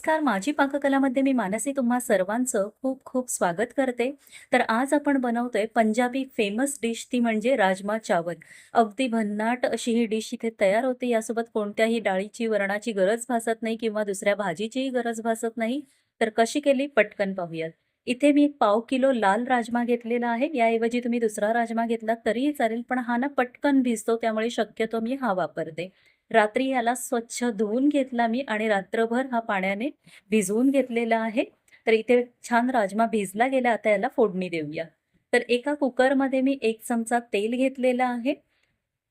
नमस्कार. माझी पाककलामध्ये मी मानसी तुम्हा सर्वांचं खूप खूप स्वागत करते. तर आज आपण बनवतोय पंजाबी फेमस डिश ती म्हणजे राजमा चावल. अगदी भन्नाट अशी ही डिश इथे तयार होते. यासोबत कोणत्याही डाळीची वरणाची गरज भासत नाही किंवा दुसऱ्या भाजीचीही गरज भासत नाही. तर कशी केली? पटकन पाहूयात. इथे मी एक पाव किलो लाल राजमा घेतलेला आहे. याऐवजी तुम्ही दुसरा राजमा घेतला तरीही चालेल. पण हा ना पटकन भिजतो त्यामुळे शक्यतो मी हा वापरते. रात्री याला स्वच्छ धुवून घेतला मी आणि रात्रभर हा पाण्याने भिजवून घेतलेला आहे. तर इथे छान राजमा भिजला गेला आता याला फोडणी देऊया. तर एका कुकरमध्ये मी एक चमचा तेल घेतलेला आहे.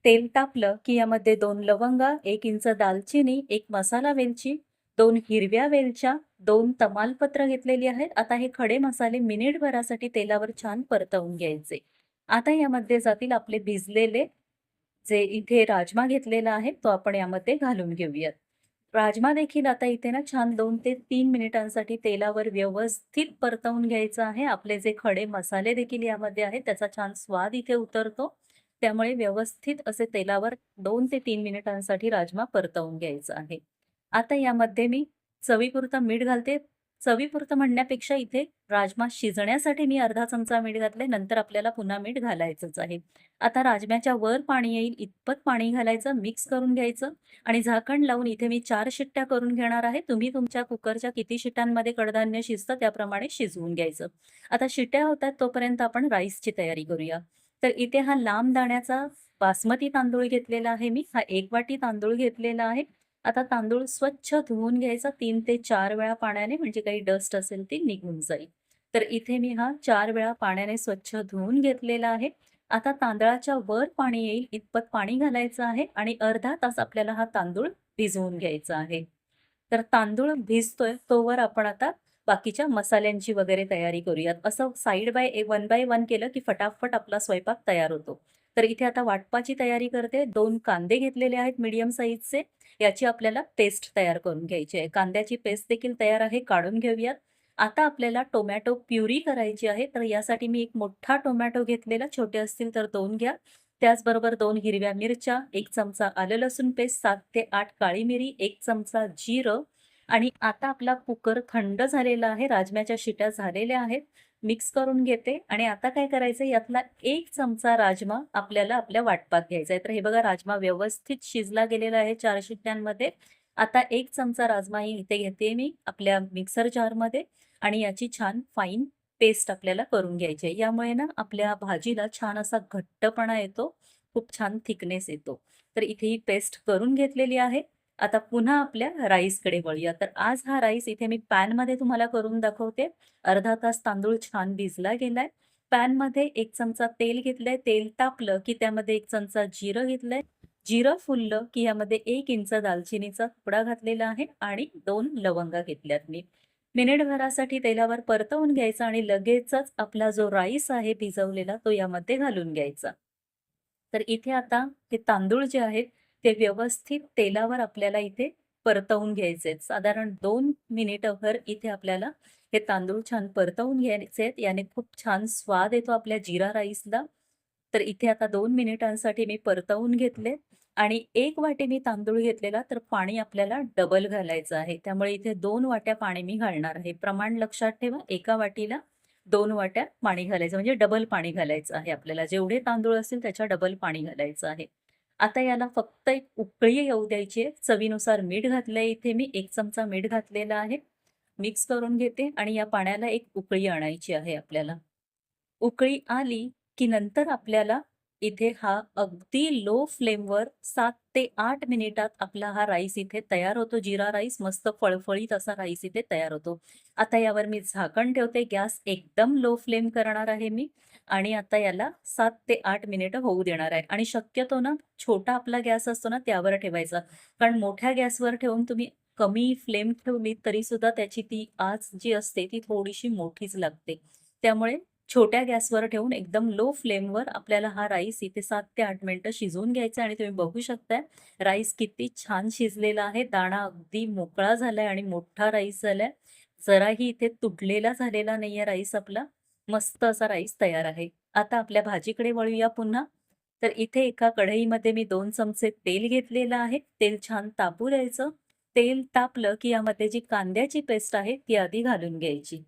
तेल तापलं की यामध्ये दोन लवंगा एक इंच दालचिनी एक मसाला वेलची दोन हिरव्या वेलच्या दोन तमालपत्र घेतलेली आहेत. आता हे खडे मसाले मिनिटभरासाठी तेलावर छान परतवून घ्यायचे. आता यामध्ये जातील आपले भिजलेले जे इथे राजमा घेतलेला आहे तो आपण यामध्ये घालून घेऊयात. राजमा देखील आता इथे ना छान दोन ते तीन मिनिटांसाठी तेलावर व्यवस्थित परतवून घ्यायचं आहे. आपले जे खडे मसाले देखील यामध्ये आहेत त्याचा छान स्वाद इथे उतरतो. त्यामुळे व्यवस्थित असे तेलावर दोन ते तीन मिनिटांसाठी राजमा परतवून घ्यायचा आहे. आता यामध्ये मी चवीपुरता मीठ घालते. चवीपुरतं म्हणण्यापेक्षा इथे राजमा शिजण्यासाठी मी अर्धा चमचा मीठ घातले नंतर आपल्याला पुन्हा मीठ घालायचंच आहे. आता राजम्याच्या वर पाणी येईल इतपत पाणी घालायचं मिक्स करून घ्यायचं आणि झाकण लावून इथे मी चार शिट्ट्या करून घेणार आहे. तुम्ही तुमच्या कुकरच्या किती शिट्ट्यांमध्ये कडधान्य शिजतं त्याप्रमाणे शिजवून घ्यायचं. आता शिट्ट्या होतात तोपर्यंत आपण राईसची तयारी करूया. तर इथे हा लांब दाण्याचा बासमती तांदूळ घेतलेला आहे मी. हा एक वाटी तांदूळ घेतलेला आहे. आता तांदूळ स्वच्छ धुवून घ्यायचा तीन ते चार वेळा पाण्याने म्हणजे काही डस्ट असेल ती निघून जाईल. तर इथे मी हा चार वेळा पाण्याने स्वच्छ धुवून घेतलेला आहे. आता तांदळाच्या वर पाणी येईल इतपत पाणी घालायचं आहे आणि अर्धा तास आपल्याला हा तांदूळ भिजवून घ्यायचा आहे. तर तांदूळ भिजतोय तोवर आपण आता बाकीच्या मसाल्यांची वगैरे तयारी करूयात. असं side by one by one केलं की फटाफट आपला स्वयंपाक तयार होतो. तर इथे आता वाटपाची तयारी करते. दोन कांदे घेतलेले आहेत मीडियम साईजचे याची आपल्याला पेस्ट तयार करून घ्यायची आहे. कांद्याची पेस्ट देखील तयार आहे काढून घेऊयात. आता आपल्याला टोमॅटो प्युरी करायची आहे. तर यासाठी मी एक मोठा टोमॅटो घेतलेला छोटे असतील तर दोन घ्या. त्याचबरोबर दोन हिरव्या मिरच्या एक चमचा आलं लसूण पेस्ट सात ते आठ काळी मिरी एक चमचा जिरं. आणि आता आपला कुकर थंड झालेला आहे राजम्याच्या शिट्या झालेल्या आहेत. मिक्स करून घेते. आणि आता काय करायचं यातला एक चमचा राजमा आपल्याला आपल्या वाटपात घ्यायचा आहे. तर हे बघा राजमा व्यवस्थित शिजला गेलेला आहे चार शिट्ट्यांमध्ये आता एक चमचा राजमा ही इथे घेते मी आपल्या मिक्सर जारमध्ये. आणि याची छान फाईन पेस्ट आपल्याला करून घ्यायची आहे. यामुळे ना आपल्या भाजीला छान असा घट्टपणा येतो. खूप छान थिकनेस येतो. तर इथे ही पेस्ट करून घेतलेली आहे. आता पुन्हा आपल्या राईसकडे वळूया. तर आज हा राईस इथे मी पॅनमध्ये तुम्हाला करून दाखवते. अर्धा तास तांदूळ छान भिजला गेलाय. पॅनमध्ये एक चमचा तेल घेतलंय. तेल तापलं की त्यामध्ये एक चमचा जिरं घेतलंय. जिरं फुललं की यामध्ये एक इंच दालचिनीचा तुकडा घातलेला आहे आणि दोन लवंगा घेतल्यात मी. मिनिटभरासाठी तेलावर परतवून घ्यायचा आणि लगेचच आपला जो राईस आहे भिजवलेला तो यामध्ये घालून घ्यायचा. तर इथे आता हे तांदूळ जे आहेत ते व्यवस्थित तेलावर आपल्याला इथे परतवून घ्यायचे साधारण दोन मिनिटभर इथे आपल्याला हे तांदूळ छान परतवून घ्यायचे आहेत याने खूप छान स्वाद येतो आपल्या जिरा राईसला. तर इथे आता दोन मिनिटांसाठी मी परतवून घेतले आणि एक वाटी मी तांदूळ घेतलेला तर पाणी आपल्याला डबल घालायचं आहे. त्यामुळे इथे दोन वाट्या पाणी मी घालणार आहे. प्रमाण लक्षात ठेवा एका वाटीला दोन वाट्या पाणी घालायचं म्हणजे डबल पाणी घालायचं आहे आपल्याला. जेवढे तांदूळ असतील त्याच्या डबल पाणी घालायचं आहे. आता याला फक्त एक उकळी येऊ द्यायची आहे. चवीनुसार मीठ घातलंय इथे मी. एक चमचा मीठ घातलेला आहे. मिक्स करून घेते आणि या पाण्याला एक उकळी आणायची आहे आपल्याला. उकळी आली की नंतर आपल्याला इथे हा अगदी लो फ्लेमवर सात ते आठ मिनिटात आपला हा राईस इथे तयार होतो. जिरा राईस मस्त फळफळीत असा राईस इथे तयार होतो. आता यावर मी झाकण ठेवते. गॅस एकदम लो फ्लेम करणार आहे मी. आणि आता याला सात ते आठ मिनिटं होऊ देणार आहे. आणि शक्यतो ना छोटा आपला गॅस असतो ना त्यावर ठेवायचा. कारण मोठ्या गॅसवर ठेवून तुम्ही कमी फ्लेम ठेवली तरी सुद्धा त्याची ती आच जी असते ती थोडीशी मोठीच लागते. त्यामुळे छोट्या गॅसवर ठेवून एकदम लो फ्लेमवर आपल्याला हा राईस इथे सात ते आठ मिनिटं शिजवून घ्यायचा आणि तुम्ही बघू शकताय राईस किती छान शिजलेला आहे. दाणा अगदी मोकळा झालाय आणि मोठा राईस झालाय. जराही इथे तुटलेला झालेला नाहीये राईस आपला. मस्त असा राईस तयार आहे. आता आपल्या भाजीकडे वळूया पुन्हा. तर इथे एका कढईमध्ये मी दोन चमचे तेल घेतलेलं आहे. तेल छान तापू द्यायचं. तेल तापलं की यामध्ये जी कांद्याची पेस्ट आहे ती आधी घालून घ्यायची.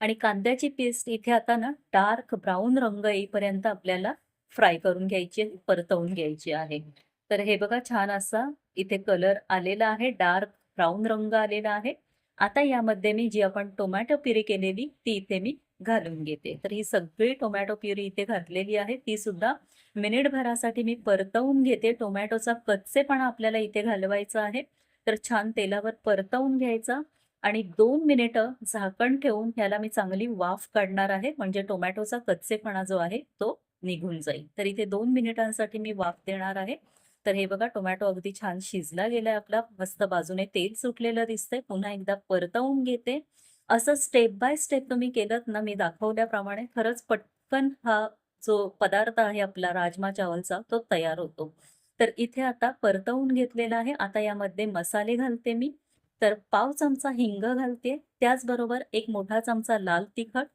आणि कांद्याची पेस्ट इथे आता ना डार्क ब्राऊन रंग येईपर्यंत आपल्याला फ्राय करून घ्यायची परतवून घ्यायची आहे. तर हे बघा छान असा इथे कलर आलेला आहे. डार्क ब्राऊन रंग आलेला आहे. आता यामध्ये मी जी आपण टोमॅटो पिरी केलेली ती इथे मी घालून घेते. तर ही सगळी टोमॅटो प्युरी इथे घातलेली आहे. ती सुद्धा मिनिटभरासाठी मी परतवून घेते. टोमॅटोचा कच्चेपणा आपल्याला इथे घालवायचा आहे. तर छान तेलावर परतवून घ्यायचा आणि दोन मिनिटं झाकण ठेवून ह्याला मी चांगली वाफ काढणार आहे. म्हणजे टोमॅटोचा कच्चेपणा जो आहे तो निघून जाईल. तर इथे दोन मिनिटांसाठी मी वाफ देणार आहे. तर हे बघा टोमॅटो अगदी छान शिजला गेलाय आपला. मस्त बाजूने तेल सुटलेलं दिसतंय. पुन्हा एकदा परतवून घेते. असं स्टेप बाय स्टेप तुम्ही केलं ना मी दाखवल्याप्रमाणे खरंच पटकन हा जो पदार्थ आहे आपला राजमा चावलचा तो तयार होतो. तर इथे आता परतवून घेतलेला आहे. आता यामध्ये मसाले घालते मी. तर पाव चमचा हिंग घालते. त्याचबरोबर एक मोठा चमचा लाल तिखट.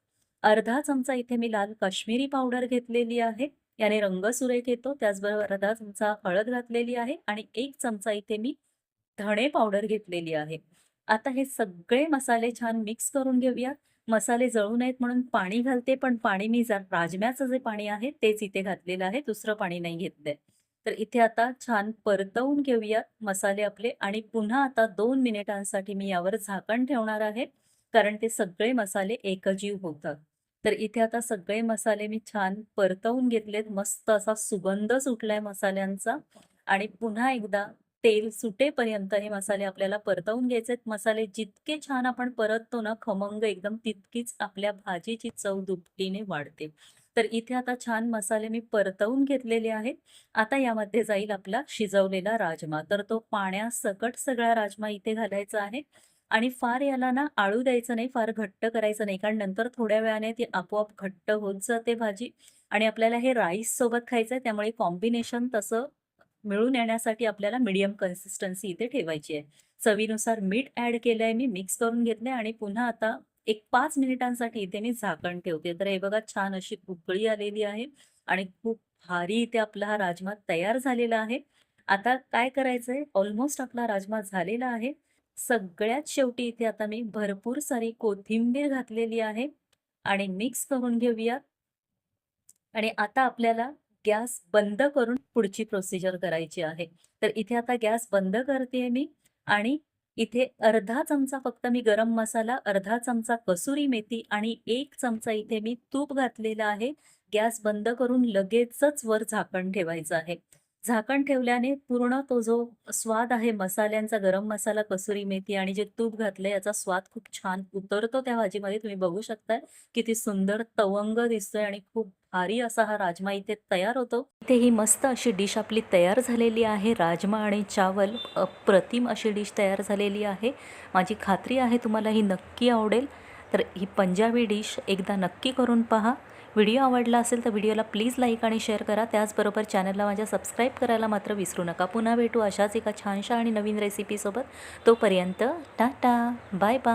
अर्धा चमचा इथे मी लाल काश्मीरी पावडर घेतलेली आहे. याने रंग सुरेख येतो. त्याचबरोबर अर्धा चमचा हळद घातलेली आहे. आणि एक चमचा इथे मी धणे पावडर घेतलेली आहे. आता हे सगळे मसाले छान मिक्स करून घेऊया. मसाले जळू नयेत म्हणून पाणी घालते पण पाणी मी जर राजम्याचं जे पाणी आहे तेच इथे घातलेलं आहे दुसरं पाणी नाही घेतलंय तर इथे आता छान परतवून घेऊयात मसाले आपले आणि पुन्हा आता दोन मिनिटांसाठी मी यावर झाकण ठेवणार आहे कारण ते सगळे मसाले एकजीव होतात. तर इथे आता सगळे मसाले मी छान परतवून घेतलेत मस्त असा सुगंध सुटलाय मसाल्यांचा. आणि पुन्हा एकदा तेल सुटेपर्यंत हे मसाले आपल्याला परतवून घ्यायचे मसाले जितके छान आपण परततो ना खमंग एकदम तितकीच आपल्या भाजीची चव दुपटीने वाढते. तर इथे आता छान मसाले मी परतवून घेतलेले आहेत. आता यामध्ये जाईल आपला शिजवलेला राजमा. तर तो पाण्यासकट सगळा राजमा इथे घालायचा आहे. आणि फार याला ना आळू द्यायचं नाही फार घट्ट करायचं नाही. कारण नंतर थोड्या वेळाने ती आपोआप घट्ट होत जाते भाजी. आणि आपल्याला हे राईस सोबत खायचं आहे त्यामुळे कॉम्बिनेशन तसं मिळून येण्यासाठी आपल्याला मिडियम कन्सिस्टन्सी इथे ठेवायची आहे. चवीनुसार मीठ ऍड केलं आहे मी मिक्स करून घेतले आणि पुन्हा आता एक पाच मिनिटांसाठी इथे मी झाकण ठेवते. तर हे बघा छान अशी उकळी आलेली आहे आणि खूप भारी इथे आपला हा राजमा तयार झालेला आहे. आता काय करायचं आहे ऑलमोस्ट आपला राजमा झालेला आहे. सगळ्यात शेवटी इथे आता मी भरपूर सारी कोथिंबीर घातलेली आहे आणि मिक्स करून घेऊयात आणि आता आपल्याला गॅस बंद करून पुढची प्रोसिजर करायची आहे. तर इथे आता गॅस बंद करते मी आणि इथे अर्धा चमचा फक्त मी गरम मसाला अर्धा चमचा कसुरी मेथी आणि एक चमचा इथे मी तूप घातलेला आहे. गॅस बंद करून लगेचच वर झाकण ठेवायचं आहे. झाकण ठेवल्याने पूर्ण तो जो स्वाद आहे मसाल्यांचा गरम मसाला कसुरी मेथी आणि जे तूप घातलंय याचा स्वाद खूप छान उतरतो त्या भाजीमध्ये. तुम्ही बघू शकताय किती सुंदर तवंग दिसतोय आणि खूप भारी असा हा राजमा इथे तयार होतो. इथे ही मस्त अशी डिश आपली तयार झालेली आहे. राजमा आणि चावल अप्रतिम अशी डिश तयार झालेली आहे. माझी खात्री आहे तुम्हाला ही नक्की आवडेल. तर ही पंजाबी डिश एकदा नक्की करून पहा. व्हिडिओ आवडला असेल तर व्हिडिओला प्लीज लाईक आणि शेअर करा. त्याचबरोबर चॅनलला माझ्या सबस्क्राईब करायला मात्र विसरू नका. पुन्हा भेटू अशाच एका छानशा आणि नवीन रेसिपीसोबत तोपर्यंत टाटा बाय बाय.